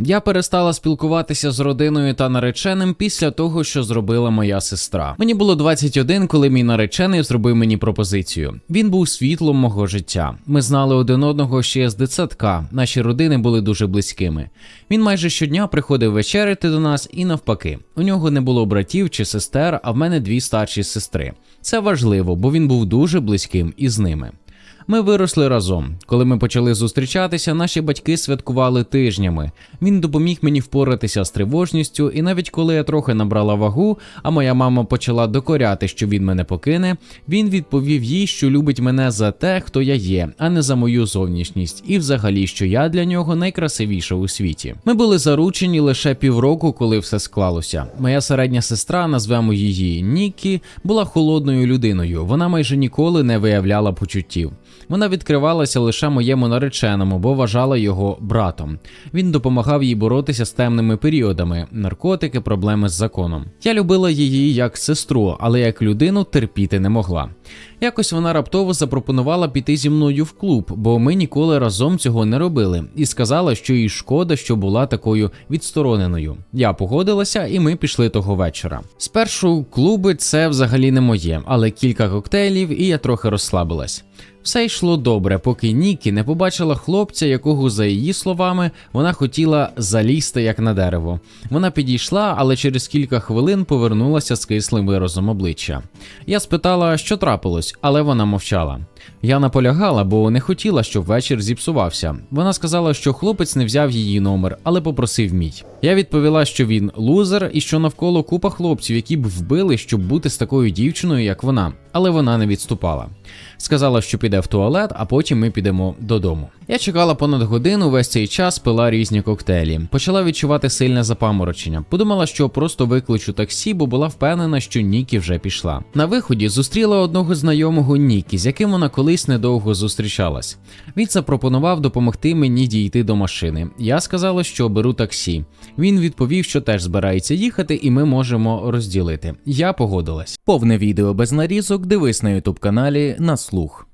Я перестала спілкуватися з родиною та нареченим після того, що зробила моя сестра. Мені було 21, коли мій наречений зробив мені пропозицію. Він був світлом мого життя. Ми знали один одного ще з дитсадка. Наші родини були дуже близькими. Він майже щодня приходив вечеряти до нас і навпаки. У нього не було братів чи сестер, а в мене дві старші сестри. Це важливо, бо він був дуже близьким із ними. Ми виросли разом. Коли ми почали зустрічатися, наші батьки святкували тижнями. Він допоміг мені впоратися з тривожністю, і навіть коли я трохи набрала вагу, а моя мама почала докоряти, що він мене покине, він відповів їй, що любить мене за те, хто я є, а не за мою зовнішність, і взагалі, що я для нього найкрасивіша у світі. Ми були заручені лише півроку, коли все склалося. Моя середня сестра, назвемо її Нікі, була холодною людиною. Вона майже ніколи не виявляла почуттів. Вона відкривалася лише моєму нареченому, бо вважала його братом. Він допомагав їй боротися з темними періодами, наркотики, проблеми з законом. Я любила її як сестру, але як людину терпіти не могла. Якось вона раптово запропонувала піти зі мною в клуб, бо ми ніколи разом цього не робили, і сказала, що їй шкода, що була такою відстороненою. Я погодилася, і ми пішли того вечора. Спершу клуби це взагалі не моє, але кілька коктейлів, і я трохи розслабилась. Все йшло добре, поки Нікі не побачила хлопця, якого, за її словами, вона хотіла залізти як на дерево. Вона підійшла, але через кілька хвилин повернулася з кислим виразом обличчя. Я спитала, що трапилось, але вона мовчала. Я наполягала, бо не хотіла, щоб вечір зіпсувався. Вона сказала, що хлопець не взяв її номер, але попросив мій. Я відповіла, що він лузер і що навколо купа хлопців, які б вбили, щоб бути з такою дівчиною, як вона, але вона не відступала. Сказала, що піде в туалет, а потім ми підемо додому. Я чекала понад годину, весь цей час пила різні коктейлі. Почала відчувати сильне запаморочення. Подумала, що просто викличу таксі, бо була впевнена, що Нікі вже пішла. На виході зустріла одного знайомого Нікі, з яким вона колись недовго зустрічалась. Він запропонував допомогти мені дійти до машини. Я сказала, що беру таксі. Він відповів, що теж збирається їхати, і ми можемо розділити. Я погодилась. Повне відео без нарізок дивись на ютуб каналі на слух.